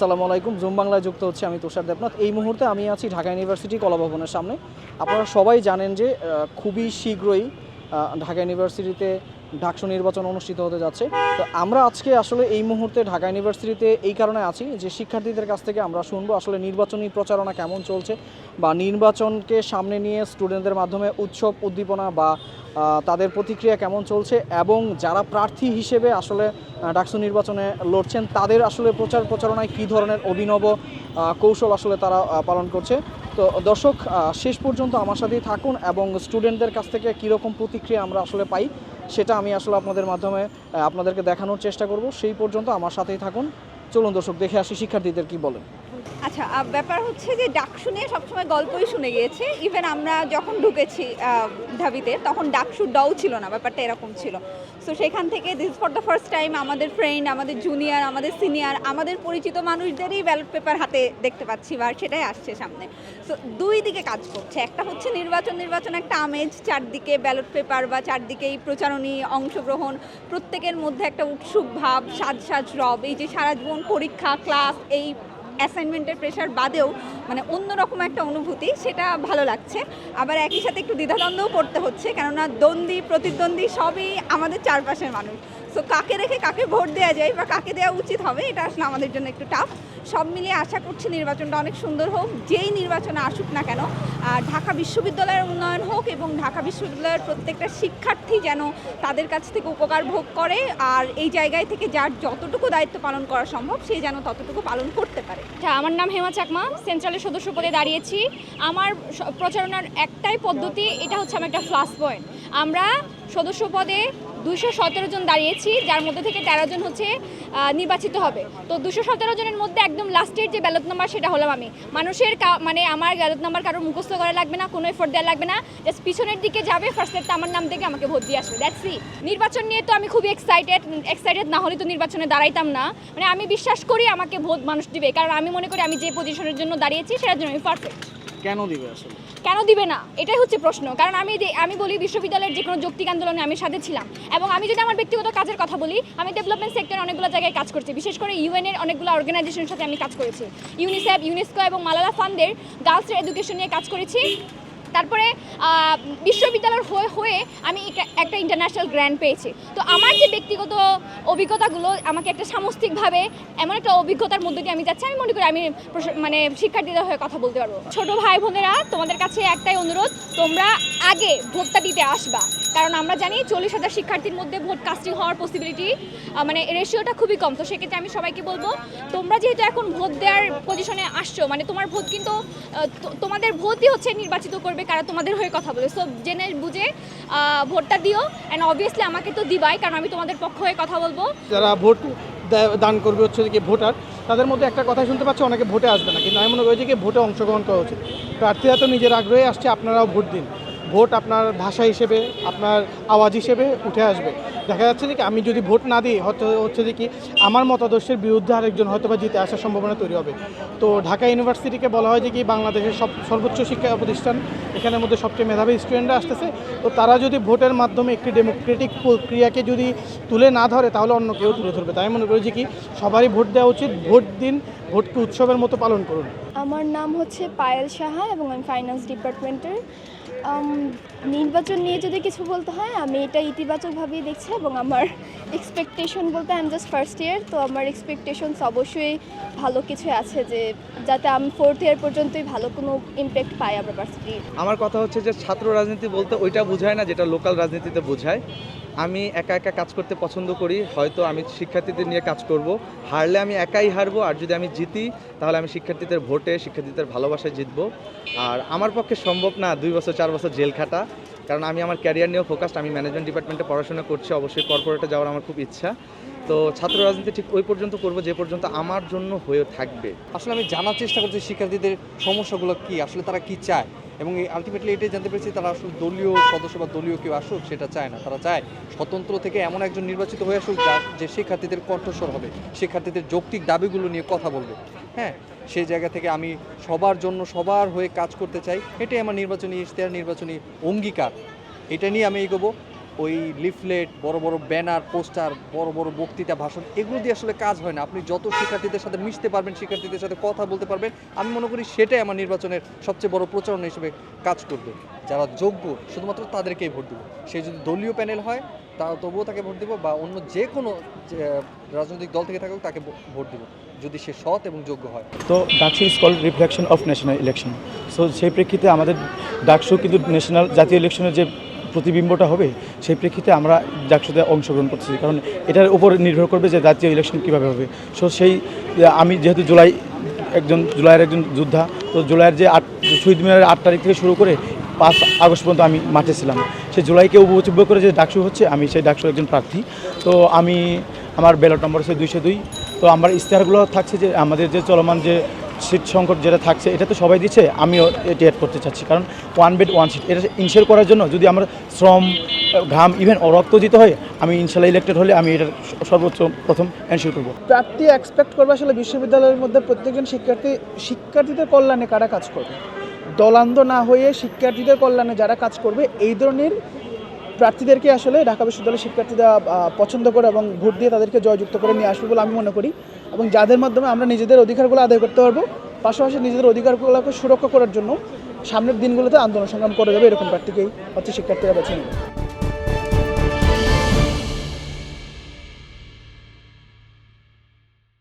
আসসালামু আলাইকুম। জুম বাংলায় যুক্ত হচ্ছে আমি তুষার দেবনাথ। এই মুহূর্তে আমি আছি ঢাকা ইউনিভার্সিটি কলাভবনের সামনে। আপনারা সবাই জানেন যে খুবই শীঘ্রই ঢাকা ইউনিভার্সিটিতে ডাকসু নির্বাচন অনুষ্ঠিত হতে যাচ্ছে। তো আমরা আজকে আসলে এই মুহূর্তে ঢাকা ইউনিভার্সিটিতে এই কারণে আছি যে, শিক্ষার্থীদের কাছ থেকে আমরা শুনব আসলে নির্বাচনী প্রচারণা কেমন চলছে বা নির্বাচনকে সামনে নিয়ে স্টুডেন্টদের মাধ্যমে উৎসব, উদ্দীপনা বা তাদের প্রতিক্রিয়া কেমন চলছে এবং যারা প্রার্থী হিসেবে আসলে ডাকসু নির্বাচনে লড়ছেন, তাদের আসলে প্রচার প্রচারণায় কী ধরনের অভিনব কৌশল আসলে তারা পালন করছে? তো দর্শক শেষ পর্যন্ত আমার সাথেই থাকুন এবং স্টুডেন্টদের কাছ থেকে কীরকম প্রতিক্রিয়া আমরা আসলে পাই সেটা আমি আসলে আপনাদের মাধ্যমে আপনাদেরকে দেখানোর চেষ্টা করব। সেই পর্যন্ত আমার সাথেই থাকুন। চলুন দর্শক, দেখে আসি শিক্ষার্থীদের কি বলেন। আচ্ছা ব্যাপার হচ্ছে যে ডাকসু নিয়ে সবসময় গল্পই শুনে গিয়েছে। ইভেন আমরা যখন ঢুকেছি ঢাবিতে, তখন ডাকসু ডও ছিল না, ব্যাপারটা এরকম ছিল। সো সেখান থেকে this for the first time আমাদের ফ্রেন্ড আমাদের জুনিয়র আমাদের সিনিয়র আমাদের পরিচিত মানুষদেরই ব্যালট পেপার হাতে দেখতে পাচ্ছি বা সেটাই আসছে সামনে। সো দুই দিকে কাজ করছে। একটা হচ্ছে নির্বাচন নির্বাচন একটা আমেজ, চারদিকে ব্যালট পেপার বা চারদিকে এই প্রচারণী, অংশগ্রহণ, প্রত্যেকের মধ্যে একটা উৎসুক ভাব সাজ সাজ রব, এই যে সারা জীবন পরীক্ষা ক্লাস এই অ্যাসাইনমেন্টের প্রেশার বাদেও মানে অন্যরকম একটা অনুভূতি, সেটা ভালো লাগছে। আবার একই সাথে একটু দ্বিধাদ্বন্দ্বও পড়তে হচ্ছে, কেননা দ্বন্দ্বী, প্রতিদ্বন্দ্বী সবই আমাদের চারপাশের মানুষ। সো কাকে রেখে কাকে ভোট দেওয়া যায় বা কাকে দেওয়া উচিত হবে, এটা আসলে আমাদের জন্য একটু টাফ সব মিলিয়ে আশা করছি নির্বাচনটা অনেক সুন্দর হোক, যেই নির্বাচনে আসুক না কেন, আর ঢাকা বিশ্ববিদ্যালয়ের উন্নয়ন হোক এবং ঢাকা বিশ্ববিদ্যালয়ের প্রত্যেকটা শিক্ষার্থী যেন তাদের কাছ থেকে উপকার ভোগ করে, আর এই জায়গায় থেকে যার যতটুকু দায়িত্ব পালন করা সম্ভব, সে যেন ততটুকু পালন করতে পারে। আচ্ছা আমার নাম হেমা চাকমা সেন্ট্রালের সদস্য পদে দাঁড়িয়েছি। আমার প্রচারণার একটাই পদ্ধতি, এটা হচ্ছে আমার একটা ফ্লাস পয়েন্ট আমরা সদস্য পদে দুশো সতেরো জন দাঁড়িয়েছি, যার মধ্যে থেকে তেরো জন হচ্ছে নির্বাচিত হবে। তো দুশো সতেরো জনের মধ্যে একদম লাস্টের যে ব্যালট নাম্বার সেটা হলাম আমি। মানুষের মানে আমার ব্যালট নাম্বার কারোর মুখস্থ করা লাগবে না, কোনো এফোর্ট দেওয়া লাগবে না। জাস্ট পিছনের দিকে যাবে ফার্স্ট স্টেপটা আমার নাম থেকে আমাকে ভোট দিয়ে আসবে দ্যাটস ই নির্বাচন নিয়ে তো আমি খুবই এক্সাইটেড এক্সাইটেড না হলে তো নির্বাচনে দাঁড়াইতাম না। মানে আমি বিশ্বাস করি আমাকে ভোট মানুষ দিবে, কারণ আমি মনে করি আমি যে পজিশনের জন্য দাঁড়িয়েছি, সেটার জন্য আমি পারফেক্ট কেন দিবে আসলে? কেন দিবে না? এটাই হচ্ছে প্রশ্ন। কারণ আমি আমি বলি বিশ্ববিদ্যালয়ের যে কোনো যৌক্তিক আন্দোলনে আমি সাথে ছিলাম। এবং আমি যদি আমার ব্যক্তিগত কাজের কথা বলি, আমি ডেভেলপমেন্ট সেক্টরে অনেকগুলো জায়গায় কাজ করছি। বিশেষ করে ইউএনের অনেকগুলো অর্গানাইজেশনের সাথে আমি কাজ করেছি। ইউনিসেফ ইউনেস্কো এবং মালালা ফান্ডের গার্লসের এডুকেশন নিয়ে কাজ করেছি। তারপরে বিশ্ববিদ্যালয়ের হয়ে হয়ে আমি একটা- ইন্টারন্যাশনাল গ্র্যান্ড পেয়েছি। তো আমার যে ব্যক্তিগত অভিজ্ঞতাগুলো, আমাকে একটা সামস্তিকভাবে এমন একটা অভিজ্ঞতার মধ্যে দিয়ে আমি যাচ্ছি, আমি মনে করি আমি মানে শিক্ষার্থীদের হয়ে কথা বলতে পারব। ছোটো ভাই বোনেরা, তোমাদের কাছে একটাই অনুরোধ, তোমরা আগে ভোক্তা দিতে আসবা। কারণ আমরা জানি চল্লিশ হাজার শিক্ষার্থীর মধ্যে ভোট কাস্টিং হওয়ার পসিবিলিটি মানে রেশিওটা খুবই কম। তো সেক্ষেত্রে আমি সবাইকে বলব, তোমরা যেহেতু এখন ভোট দেওয়ার পজিশনে আসছো মানে তোমার ভোট কিন্তু তোমাদের ভোটই হচ্ছে নির্বাচিত করবে কারা তোমাদের হয়ে কথা বলে। সো জেনে বুঝে ভোটটা দিও অ্যান্ড অবভিয়াসলি আমাকে তো দিবাই, কারণ আমি তোমাদের পক্ষ হয়ে কথা বলব। যারা ভোট দান করবে হচ্ছে যে ভোটার, তাদের মধ্যে একটা কথাই শুনতে পাচ্ছি, অনেকে ভোটে আসবে না। কিন্তু আমি মনে করি যে ভোটে অংশগ্রহণ করা উচিত। প্রার্থীরা তো নিজের আগ্রহে আসছে, আপনারাও ভোট দিন। ভোট আপনার ভাষা হিসেবে, আপনার আওয়াজ হিসেবে উঠে আসবে। দেখা যাচ্ছে যে কি আমি যদি ভোট না দিই, হয়তো হচ্ছে যে কি আমার মতাদর্শের বিরুদ্ধে আরেকজন হয়তো বা জিতে আসার সম্ভাবনা তৈরি হবে। তো ঢাকা ইউনিভার্সিটিকে বলা হয় যে কি বাংলাদেশের সব সর্বোচ্চ শিক্ষা প্রতিষ্ঠান, এখানের মধ্যে সবচেয়ে মেধাবী স্টুডেন্টরা আসতেছে। তো তারা যদি ভোটের মাধ্যমে একটি ডেমোক্রেটিক প্রক্রিয়াকে যদি তুলে না ধরে, তাহলে অন্য কেউ তুলে ধরবে। তাই মনে করি যে কি সবারই ভোট দেওয়া উচিত। ভোট দিন, ভোটকে উৎসবের মতো পালন করুন। আমার নাম হচ্ছে পায়েল সাহা এবং আমি ফাইন্যান্স ডিপার্টমেন্টের আম, নির্বাচন নিয়ে যদি কিছু বলতে হয়, আমি এটা ইতিবাচকভাবেই দেখছি এবং আমার এক্সপেকটেশন বলতে I am just first year তো আমার এক্সপেকটেশনস অবশ্যই ভালো কিছু আছে যে, যাতে আমি ফোর্থ ইয়ার পর্যন্তই ভালো কোনো ইমপ্যাক্ট পাই আমার ভার্সিটি আমার কথা হচ্ছে যে, ছাত্র রাজনীতি বলতে ওইটা বোঝায় না, যেটা লোকাল রাজনীতিতে বোঝায়। আমি একা একা কাজ করতে পছন্দ করি, হয়তো আমি শিক্ষার্থীদের নিয়ে কাজ করব। হারলে আমি একাই হারবো, আর যদি আমি জিতি, তাহলে আমি শিক্ষার্থীদের ভোটে, শিক্ষার্থীদের ভালোবাসায় জিতবো। আর আমার পক্ষে সম্ভব না, দুই বছর, চার বছর জেল খাটা। কারণ আমি আমার ক্যারিয়ার নিয়েও ফোকাসড আমি ম্যানেজমেন্ট ডিপার্টমেন্টে পড়াশোনা করছি, অবশ্যই কর্পোরেটে যাওয়ার আমার খুব ইচ্ছা। তো ছাত্র রাজনীতি ঠিক ওই পর্যন্ত করব, যে পর্যন্ত আমার জন্য হয়ে থাকবে। আসলে আমি জানার চেষ্টা করছি শিক্ষার্থীদের সমস্যাগুলো কি, আসলে তারা কি চায়? এবং এই আলটিমেটলি এটাই জানতে পেরেছি, তারা আসলে দলীয় সদস্য বা দলীয় কেউ আসুক, সেটা চায় না। তারা চায় স্বতন্ত্র থেকে এমন একজন নির্বাচিত হয়ে আসুক যা যে শিক্ষার্থীদের কণ্ঠস্বর হবে, শিক্ষার্থীদের যৌক্তিক দাবিগুলো নিয়ে কথা বলবে। হ্যাঁ সেই জায়গা থেকে আমি সবার জন্য সবার হয়ে কাজ করতে চাই। এটাই আমার নির্বাচনী ইশতেহার, নির্বাচনী অঙ্গীকার। এটা নিয়ে আমি এগোবো। ওই লিফলেট বড় বড় ব্যানার পোস্টার বড় বড় বক্তৃতা, ভাষণ, এগুলো দিয়ে আসলে কাজ হয় না। আপনি যত শিক্ষার্থীদের সাথে মিশতে পারবেন, শিক্ষার্থীদের সাথে কথা বলতে পারবেন, আমি মনে করি সেটাই আমার নির্বাচনের সবচেয়ে বড় প্রচারণা হিসেবে কাজ করবে। যারা যোগ্য, শুধুমাত্র তাদেরকেই ভোট দেবো। সে যদি দলীয় প্যানেল হয়, তা তবুও তাকে ভোট দেবো বা অন্য যে কোনো রাজনৈতিক দল থেকে থাকুক, তাকে ভোট দেবো। যদি সে সৎ এবং যোগ্য হয়। তো DUCSU is called reflection of national election so সেই প্রেক্ষিতে আমাদের ডাকসু কিন্তু ন্যাশনাল জাতীয় ইলেকশনের যে প্রতিবিম্বটা হবে, সেই প্রেক্ষিতে আমরা ডাকসুতে অংশগ্রহণ করতেছি। কারণ এটার উপর নির্ভর করবে যে জাতীয় ইলেকশন কীভাবে হবে। সো সেই আমি যেহেতু জুলাই একজন, জুলাইয়ের একজন যোদ্ধা, তো জুলাইয়ের যে আট, শহীদ মিনারের আট তারিখ থেকে শুরু করে পাঁচ আগস্ট পর্যন্ত আমি মাঠে ছিলাম। সেই জুলাইকে উপযোগ্য করে যে ডাকসু হচ্ছে, আমি সেই ডাকসুর একজন প্রার্থী। তো আমি, আমার ব্যালট নম্বর হচ্ছে দুইশো দুই। তো আমার ইশতেহারগুলো থাকছে যে আমাদের যে চলমান যে সিট সংকট যেটা থাকছে, এটা তো সবাই দিচ্ছে, আমিও এটি অ্যাড করতে চাচ্ছি। কারণ ওয়ান বেড ওয়ান সিট এটা ইনশিওর করার জন্য যদি আমার শ্রম, ঘাম ইভেন রক্ত দিতে হয়, আমি ইনশাল্লাহ ইলেক্টেড হলে আমি এটার সর্বোচ্চ প্রথম এনশিওর করব। প্রার্থী এক্সপেক্ট করবে আসলে বিশ্ববিদ্যালয়ের মধ্যে প্রত্যেকজন শিক্ষার্থী, শিক্ষার্থীদের কল্যাণে কারা কাজ করবে? দলান্ধ না হয়ে শিক্ষার্থীদের কল্যাণে যারা কাজ করবে, এই ধরনের প্রার্থীদেরকে আসলে ঢাকা বিশ্ববিদ্যালয়ের শিক্ষার্থীরা পছন্দ করে এবং ভোট দিয়ে তাদেরকে জয়যুক্ত করে নিয়ে আসবে বলে আমি মনে করি এবং যাদের মাধ্যমে আমরা নিজেদের অধিকারগুলো আদায় করতে পারব, পাশাপাশি নিজেদের অধিকারগুলোকে সুরক্ষা করার জন্য সামনের দিনগুলোতে আন্দোলন সংগ্রাম করে যাবে এরকম প্রার্থীকেই হচ্ছে শিক্ষার্থীরা বেছে নেবে।